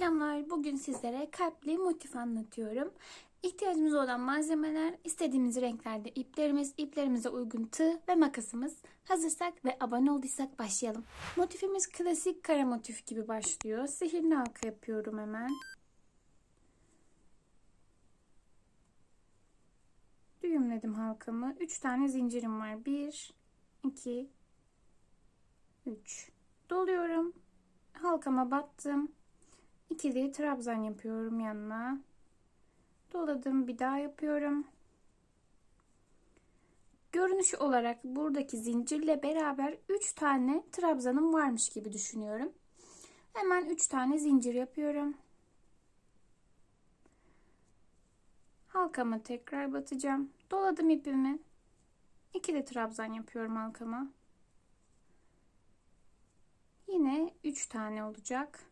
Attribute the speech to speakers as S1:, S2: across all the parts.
S1: Selamlar. Bugün sizlere kalpli motif anlatıyorum. İhtiyacımız olan malzemeler, istediğimiz renklerde iplerimiz, iplerimize uygun tığ ve makasımız. Hazırsak ve abone olduysak başlayalım. Motifimiz klasik kare motif gibi başlıyor. Sihirli halka yapıyorum hemen. Düğümledim halkamı. 3 tane zincirim var. 1 2 3 Doluyorum. Halkama battım. İkili trabzan yapıyorum yanına. Doladım bir daha yapıyorum. Görünüş olarak buradaki zincirle beraber 3 tane trabzanım varmış gibi düşünüyorum. Hemen 3 tane zincir yapıyorum. Halkama tekrar batacağım. Doladım ipimi. İkili trabzan yapıyorum halkama. Yine 3 tane olacak.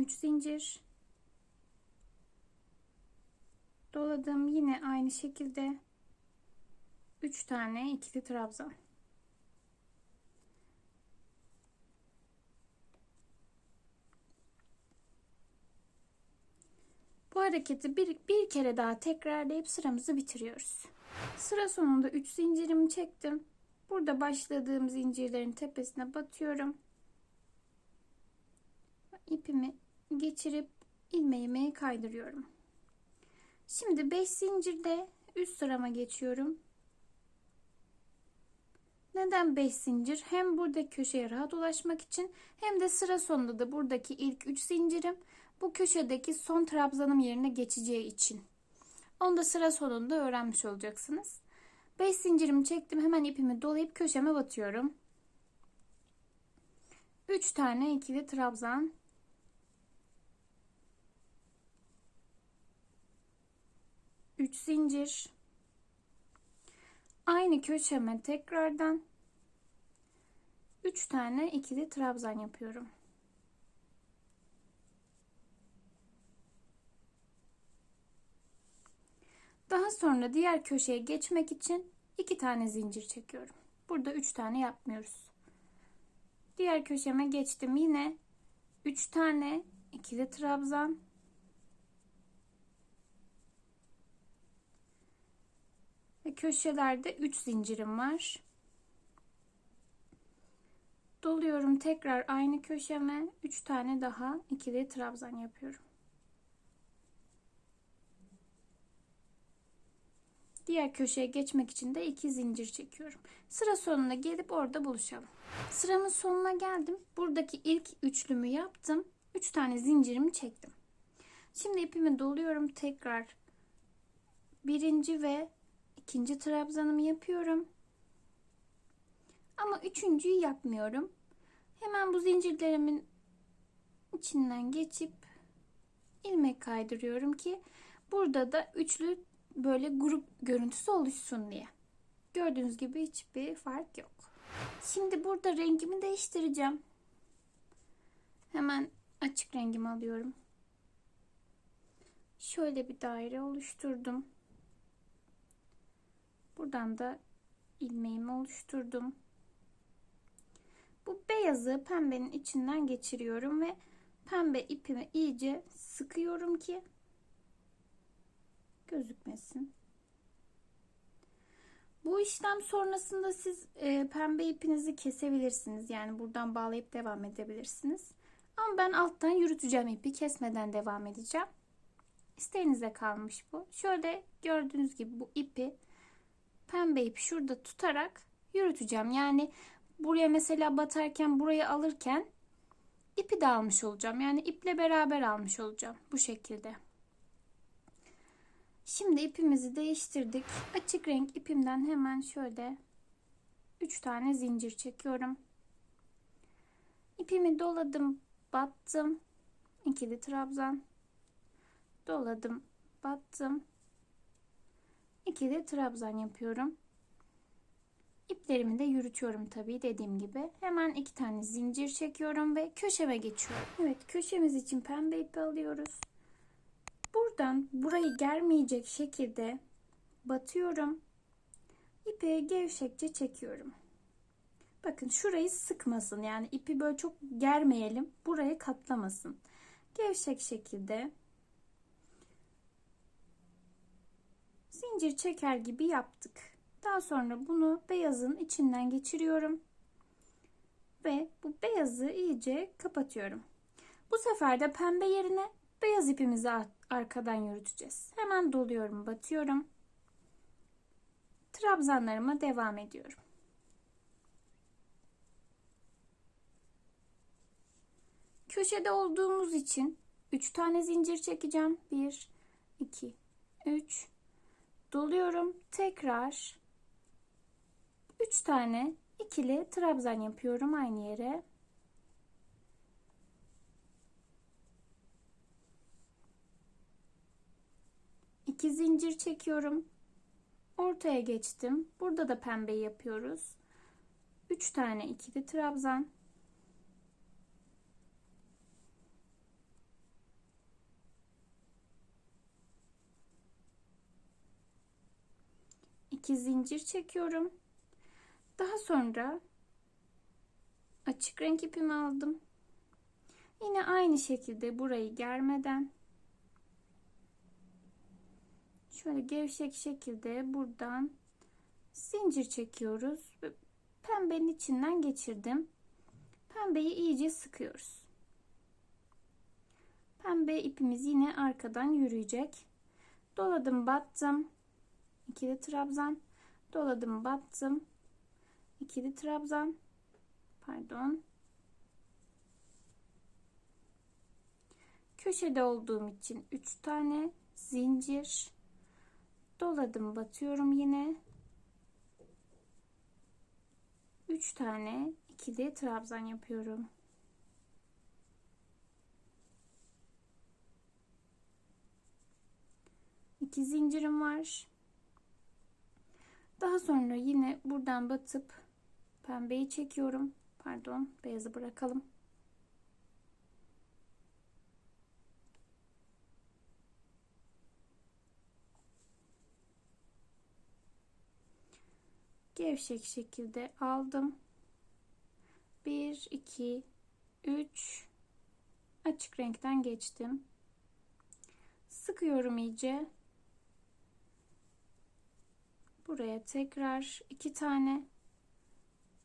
S1: Üç zincir. Doladım yine aynı şekilde 3 tane ikili trabzan. Bu hareketi bir, bir kere daha tekrarlayıp sıramızı bitiriyoruz. Sıra sonunda 3 zincirimi çektim. Burada başladığım zincirlerin tepesine batıyorum. İpimi geçirip ilmeğimi kaydırıyorum. Şimdi 5 zincirde üst sırama geçiyorum. Neden 5 zincir? Hem burada köşeye rahat ulaşmak için hem de sıra sonunda da buradaki ilk 3 zincirim bu köşedeki son trabzanım yerine geçeceği için. Onu da sıra sonunda öğrenmiş olacaksınız. 5 zincirimi çektim. Hemen ipimi dolayıp köşeme batıyorum. 3 tane ikili trabzan. Üç zincir. Aynı köşeme tekrardan 3 tane ikili trabzan yapıyorum. Daha sonra diğer köşeye geçmek için iki tane zincir çekiyorum. Burada üç tane yapmıyoruz. Diğer köşeme geçtim. Yine üç tane ikili trabzan. Ve köşelerde üç zincirim var. Doluyorum tekrar aynı köşeme üç tane daha ikili trabzan yapıyorum. Diğer köşeye geçmek için de iki zincir çekiyorum. Sıra sonuna gelip orada buluşalım. Sıramın sonuna geldim. Buradaki ilk üçlümü yaptım. Üç tane zincirimi çektim. Şimdi ipimi doluyorum. Tekrar birinci ve ikinci trabzanımı yapıyorum. Ama üçüncüyü yapmıyorum. Hemen bu zincirlerimin içinden geçip ilmek kaydırıyorum ki burada da üçlü böyle grup görüntüsü oluşsun diye. Gördüğünüz gibi hiçbir fark yok. Şimdi burada rengimi değiştireceğim. Hemen açık rengimi alıyorum. Şöyle bir daire oluşturdum. Buradan da ilmeğimi oluşturdum. Bu beyazı pembenin içinden geçiriyorum ve pembe ipimi iyice sıkıyorum ki gözükmesin. Bu işlem sonrasında siz e, pembe ipinizi kesebilirsiniz. Yani buradan bağlayıp devam edebilirsiniz. Ama ben alttan yürüteceğim ipi. Kesmeden devam edeceğim. İsteğinize kalmış bu. Şöyle gördüğünüz gibi bu ipi pembe ipi şurada tutarak yürüteceğim. Yani buraya mesela batarken burayı alırken ipi de almış olacağım. Yani iple beraber almış olacağım. Bu şekilde. Şimdi ipimizi değiştirdik. Açık renk ipimden hemen şöyle 3 tane zincir çekiyorum. İpimi doladım, battım. ikili trabzan. Doladım, battım. İkili trabzan yapıyorum. İplerimi de yürütüyorum tabii dediğim gibi. Hemen iki tane zincir çekiyorum ve köşeme geçiyorum. Evet köşemiz için pembe ipi alıyoruz. Buradan burayı germeyecek şekilde batıyorum. İpi gevşekçe çekiyorum. Bakın şurayı sıkmasın. Yani ipi böyle çok germeyelim. Burayı katlamasın. Gevşek şekilde zincir çeker gibi yaptık. Daha sonra bunu beyazın içinden geçiriyorum. Ve bu beyazı iyice kapatıyorum. Bu sefer de pembe yerine beyaz ipimizi arkadan yürüteceğiz. Hemen doluyorum, batıyorum. Trabzanlarıma devam ediyorum. Köşede olduğumuz için 3 tane zincir çekeceğim. 1 2 3 doluyorum. Tekrar 3 tane ikili trabzan yapıyorum aynı yere. İki zincir çekiyorum. Ortaya geçtim. Burada da pembe yapıyoruz. 3 tane ikili trabzan. İki zincir çekiyorum. Daha sonra açık renk ipimi aldım. Yine aynı şekilde burayı germeden şöyle gevşek şekilde buradan zincir çekiyoruz pembenin içinden geçirdim. Pembeyi iyice sıkıyoruz. Pembe ipimiz yine arkadan yürüyecek. Doladım, battım. İkili trabzan. Doladım, battım. İkili trabzan. Pardon. Köşede olduğum için 3 tane zincir doladım batıyorum yine 3 tane ikili trabzan yapıyorum iki zincirim var daha sonra yine buradan batıp pembeyi çekiyorum pardon beyazı bırakalım gevşek şekilde aldım. 1 2 3 açık renkten geçtim. Sıkıyorum iyice. Buraya tekrar iki tane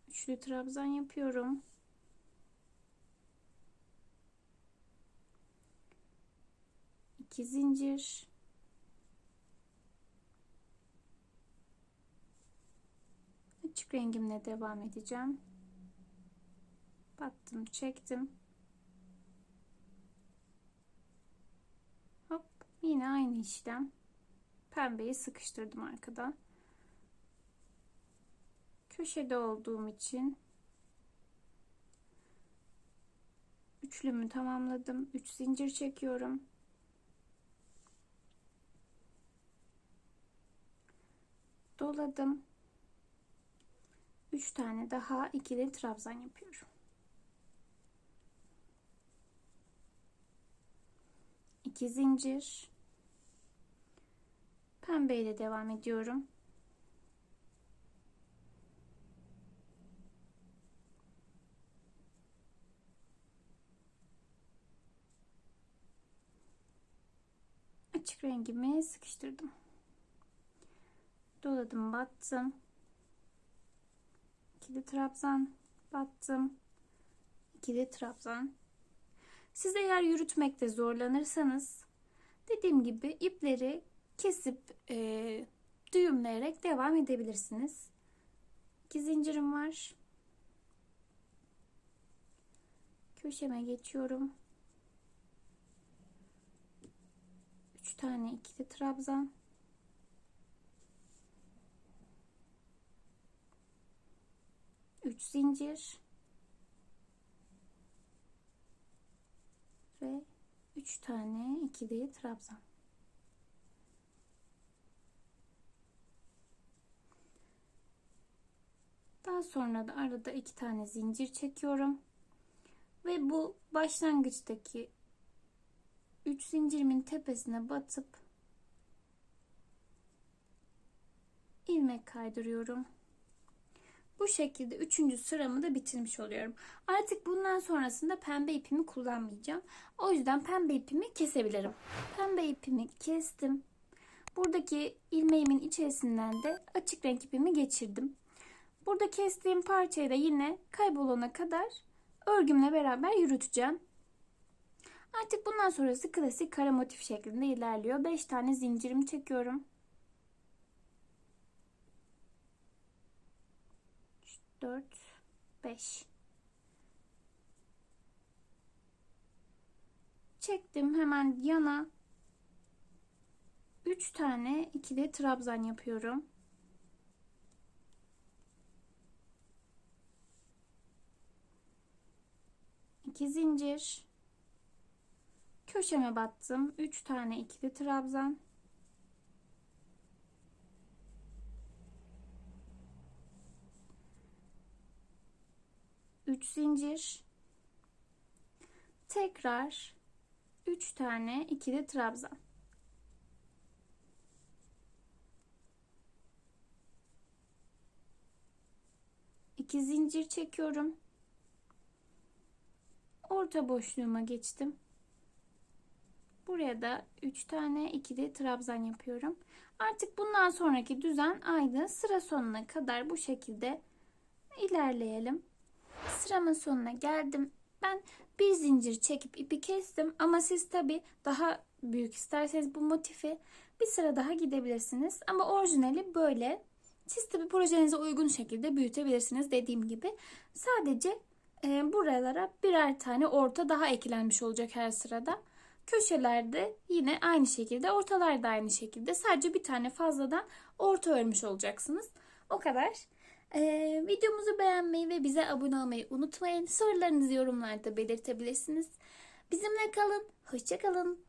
S1: üçlü trabzan yapıyorum. İki zincir açık rengimle devam edeceğim. Battım, çektim. Hop, yine aynı işlem. Pembeyi sıkıştırdım arkadan. Köşede olduğum için üçlümü tamamladım. 3 zincir çekiyorum. Doladım. 3 tane daha ikili trabzan yapıyorum. İki zincir. Pembe ile devam ediyorum. Açık rengimi sıkıştırdım. Doladım, battım. İkili trabzan battım. İkili trabzan. Siz eğer yürütmekte zorlanırsanız dediğim gibi ipleri kesip e, düğümleyerek devam edebilirsiniz. İki zincirim var. Köşeme geçiyorum 3 tane ikili trabzan 3 zincir ve 3 tane ikili trabzan. Daha sonra da arada iki tane zincir çekiyorum. Ve bu başlangıçtaki 3 zincirimin tepesine batıp ilmek kaydırıyorum. Bu şekilde üçüncü sıramı da bitirmiş oluyorum. Artık bundan sonrasında pembe ipimi kullanmayacağım. O yüzden pembe ipimi kesebilirim. Pembe ipimi kestim. Buradaki ilmeğimin içerisinden de açık renk ipimi geçirdim. Burada kestiğim parçayı da yine kaybolana kadar örgümle beraber yürüteceğim. Artık bundan sonrası klasik kara motif şeklinde ilerliyor. 5 tane zincirimi çekiyorum. 4 5 Çektim hemen yana 3 tane ikili trabzan yapıyorum. İki zincir köşeme battım. 3 tane ikili trabzan. Üç zincir. Tekrar 3 tane ikili trabzan. İki zincir çekiyorum. Orta boşluğuma geçtim. Buraya da 3 tane ikili trabzan yapıyorum. Artık bundan sonraki düzen aynı. Sıra sonuna kadar bu şekilde ilerleyelim. Sıramın sonuna geldim. Ben bir zincir çekip ipi kestim ama siz tabi daha büyük isterseniz bu motifi bir sıra daha gidebilirsiniz. Ama orijinali böyle. Siz tabi projenize uygun şekilde büyütebilirsiniz dediğim gibi. Sadece e, buralara birer tane orta daha eklenmiş olacak her sırada. Köşelerde yine aynı şekilde, ortalarda aynı şekilde. Sadece bir tane fazladan orta örmüş olacaksınız. O kadar. Ee, videomuzu beğenmeyi ve bize abone olmayı unutmayın. Sorularınızı yorumlarda belirtebilirsiniz. Bizimle kalın. Hoşçakalın.